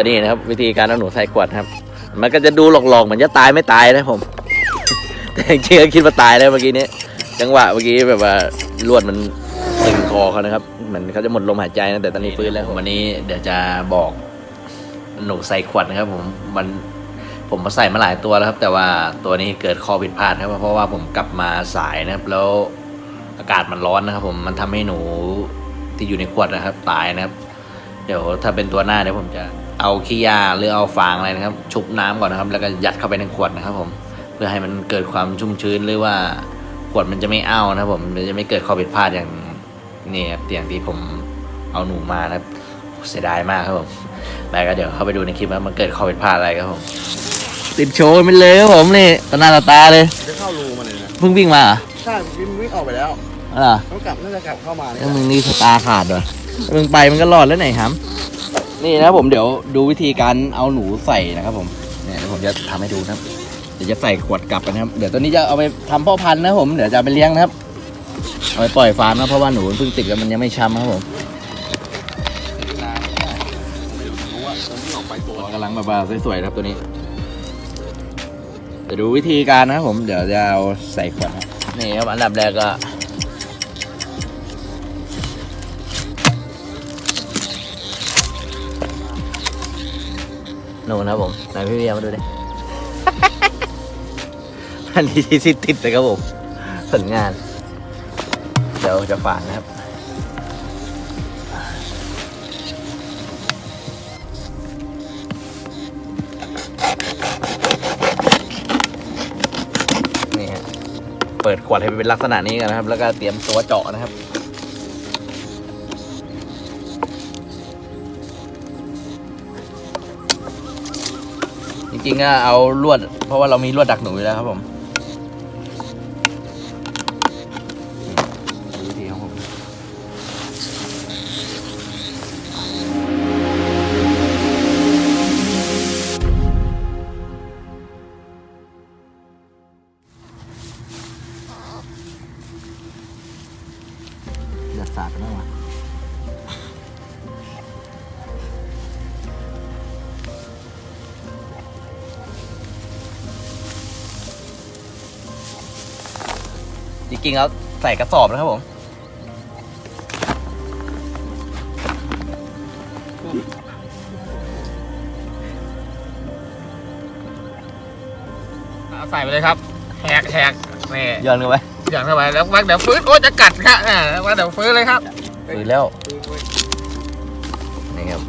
ก็นี่นะครับ วิธีการเอาหนูใส่ขวดครับ มันก็จะดูหลอกๆเหมือนจะตายไม่ตายนะผม แต่จริงๆคิดว่าตายแล้วเมื่อกี้นี้จังหวะเมื่อกี้แบบว่าลวดมันตึงคอเขานะครับเหมือนเขาจะหมดลมหายใจนะแต่ตอนนี้ฟื้นแล้ววันนี้เดี๋ยวจะบอกหนูใส่ขวดนะครับ ผมมันผมมาใส่มาหลายตัวแล้วครับ แต่ว่าตัวนี้เกิดข้อผิดพลาดครับเพราะว่าผมกลับมาสายนะครับ แล้วอากาศมันร้อนนะครับ ผมมันทำให้หนูที่อยู่ในขวดนะครับ ตายนะครับ เดี๋ยวถ้าเป็นตัวหน้าเดี๋ยวผมจะ เอาขี้ยาหรือเอาฟางอะไรนะครับ ชุบน้ำก่อนนะครับ แล้วก็ยัดเข้าไปในขวดนะครับ ผม เพื่อให้มันเกิดความชุ่มชื้นหรือว่าขวดมันจะไม่เอ้านะครับผมมันจะไม่เกิดข้อผิดพลาดอย่างนี่ครับอย่างที่ผมเอาหนูมานะครับเสียดายมากครับผมแล้วก็เดี๋ยวเข้าไปดูในคลิปว่ามันเกิดข้อผิดพลาดอะไรครับผม ติดโชว์ไปเลยครับผมนี่ตาหน้าตาตาเลยจะเข้ารูมันเลยนะเพิ่งวิ่งมาเหรอใช่วิ่งวิ่งออกไปแล้วอะไรอต้องกลับน่าจะกลับเข้ามาเนี่ยแล้วมึงนี่ตาขาดเหรอมึงไปมันก็รอดแล้วไหนครับ นี่นะครับผมเดี๋ยวดูวิธีการเอาหนูใส่นะครับผมเนี่ยเดี๋ยวผมจะทำให้ดูนะครับเดี๋ยวจะใส่ขวดกลับกันนะครับ เดี๋ยวตอนนี้จะเอาไปทำพ่อพันธุ์นะผมเดี๋ยวจะเอาไปเลี้ยงนะครับเอาไปปล่อยฟาร์มนะเพราะว่าหนูเพิ่งติดแล้วมันยังไม่ช้ำนะครับผมกำลังแบบว่าสวยๆครับตัวนี้เดี๋ยวดูวิธีการนะครับผมเดี๋ยวจะเอาใส่ขวดนี่ครับอันดับแรกก็ นูนะครับผมไหนพี่เบียร์มาดูดิ อันนี้ที่ซิติดเลยครับผมผลงาน เดี๋ยวจะฝากนะครับ นี่ฮะ เปิดขวดให้เป็นลักษณะนี้กันนะครับ แล้วก็เตรียมตัวเจาะนะครับ จริงๆก็เอาลวด เพราะว่าเรามีลวดดักหนูอยู่แล้วครับผม ริงๆแล้วใส่กระสอบนะครับผมเอาใส่ไปเลยครับแหกแหกนี่ย้อนกันไปอย่างเข้าไปแล้ววักเดี๋ยวฟื้นโอ้จะกัดครับอ่าแล้ววักเดี๋ยวฟื้นเลยครับฝืนแล้วนี่ครับ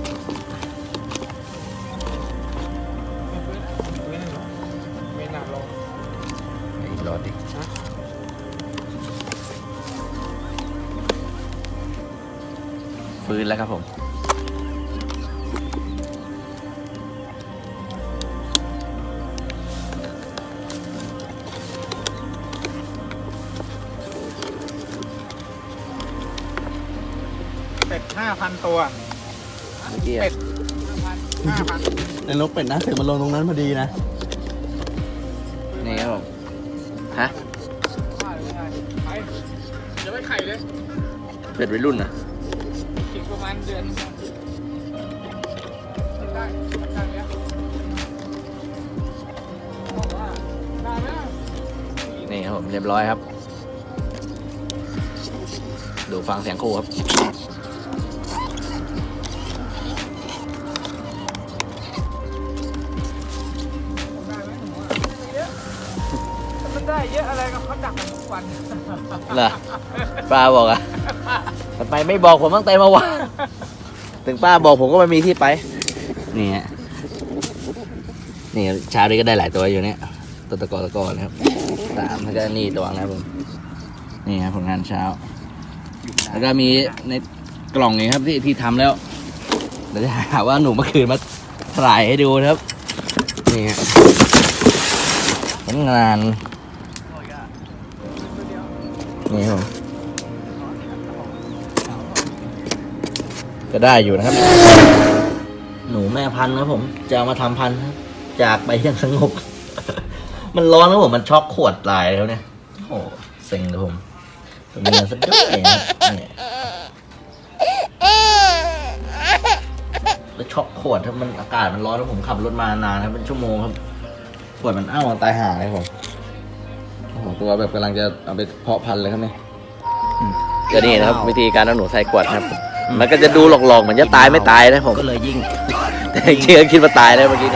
ฟื้นแล้วครับผม เป็ดห้าพันตัว เมื่อกี้เป็อะดห้าพันในนกเป็ดนะถึงมันลงตรงนั้นพอดีนะ นี่ครับผม ฮะ ไปจะไม่ไข่เลย เป็ดวัยรุ่นอะอีกประมา ณเดือนได้ได้เนี้ยบอกว่าได้ไหมนี่ครับผมเรียบร้อยครับ ดูฟังเสียงครูครับมันได้เยอะอะไรก็เขาดักกันทุกวัน เหรอป้าบอกอะทำไมไม่บอกผมตั้งแต่เมื่อวาน ถึงป้าบอกผมก็ไม่มีที่ไป นี่ฮะ นี่เช้านี้ก็ได้หลายตัวอยู่เนี่ย ตัวตะกอตะกอนะครับสามแล้วก็นี่ตัวนะครับผม นี่ครับผลงานเช้า แล้วก็มีในกล่องนี้ครับที่ที่ทำแล้ว เดี๋ยวจะหาว่าหนูเมื่อคืนมาถ่ายให้ดูนะครับ นี่ฮะผลงาน นี่ครับ ก็ได้อยู่นะครับ หนูแม่พันธุ์ครับผม จะามาทำพันธุ์ครับ จากไปอย่างสงบ มันร้อนครับผมมันช็อกขวดลายแล้วเนี่ย โอ้เซ็งครับผมตรงนี้ซะด้วยเนี่ยแล้วช็อกขวดถ้ามันอากาศมันร้อนแล้วผมขับรถมานานครับเป็นชั่วโมงครับ ขวดมันอ้าวตายห่าเลยผมโอ้โหตัวแบบกำลังจะเอาไปเพาะพันธุ์เลยครับเนี่ยก็นี่นะครับ วิธีการเอาหนูใส่ขวดครับ มันก็จะดูหลอกๆเหมือนจะตายไม่ตายนะผมก็เลยยิงแต่เชื่อคิดว่าตายแล้วเมื่อกี้